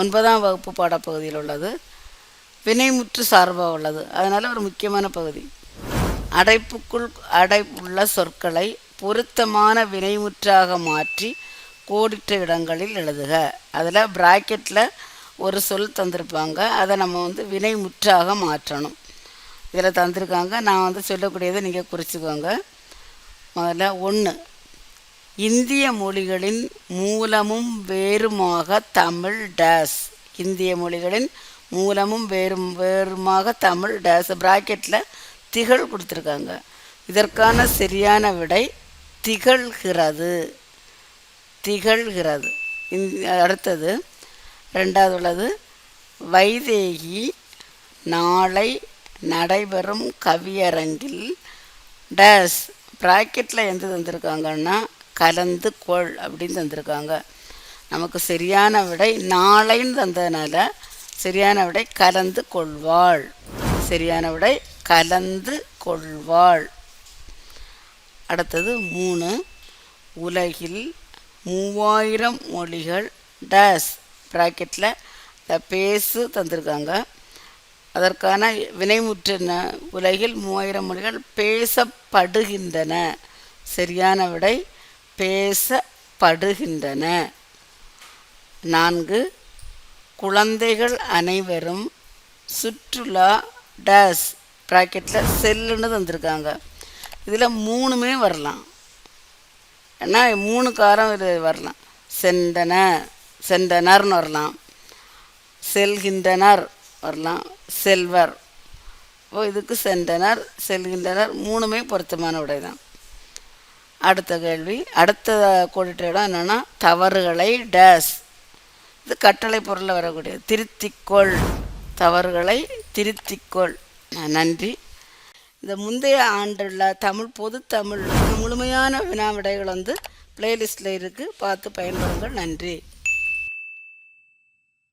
ஒன்பதாம் வகுப்பு பாடப்பகுதியில் உள்ளது. வினைமுற்று சார்பாக உள்ளது. அதனால் ஒரு முக்கியமான பகுதி. அடைப்புக்குள் அடைப்புள்ள சொற்களை பொருத்தமான வினைமுற்றாக மாற்றி கோடிட்ட இடங்களில் எழுதுக. அதில் ப்ராக்கெட்டில் ஒரு சொல் தந்திருப்பாங்க. அதை நம்ம வந்து வினைமுற்றாக மாற்றணும். இதில் தந்திருக்காங்க. நான் வந்து சொல்லக்கூடியதை நீங்கள் குறிச்சிக்கோங்க. முதல்ல ஒன்று இந்திய மொழிகளின் மூலமும் வேறுமாக தமிழ் டேஸ். இந்திய மொழிகளின் மூலமும் வேறும் வேறுமாக தமிழ் டேஸ் ப்ராக்கெட்டில் திகழ் கொடுத்துருக்காங்க. இதற்கான சரியான விடை திகழ்கிறது. திகழ்கிறது. இந்த அடுத்தது ரெண்டாவது உள்ளது வைதேகி நாளை நடைபெறும் கவியரங்கில் டேஸ் ப்ராக்கெட்டில் எந்த தந்திருக்காங்கன்னா கலந்து கொள் அப்படின்னு தந்திருக்காங்க. நமக்கு சரியான விடை நாளைன்னு தந்ததுனால சரியான விடை கலந்து கொள்வாள். சரியான விடை கலந்து கொள்வாள். அடுத்தது மூணு. உலகில் மூவாயிரம் மொழிகள் டேஸ் ப்ராக்கெட்டில் இந்த பேசு தந்திருக்காங்க. அதற்கான வினைமுற்றின உலகில் மூவாயிரம் மொழிகள் பேசப்படுகின்றன. சரியான விடை பேசப்படுகின்றன. நான்கு குழந்தைகள் அனைவரும் சுற்றுலா டேஸ் ப்ராக்கெட்டில் செல்லுன்னு தந்திருக்காங்க. இதில் மூணுமே வரலாம். ஏன்னா மூணு காரம் இது வரலாம். சென்றன சென்றனர்னு வரலாம். செல்கின்றனர் வரலாம். செல்வர். ஓ இதுக்கு சென்றனர் செல்கின்றனர் மூணுமே பொருத்தமான உடை தான். அடுத்த கேள்வி. அடுத்த கோடிட்ட இடம் என்னென்னா தவறுகளை டேஸ். இது கட்டளை பொருளில் வரக்கூடிய திருத்திக்கொள். தவறுகளை திருத்திக்கொள். நன்றி. இந்த முந்தைய ஆண்டுள்ள தமிழ் பொது தமிழ் முழுமையான வினா விடைகள் வந்து பிளேலிஸ்டில் இருக்குது பார்த்து பயன்படுங்கள். நன்றி.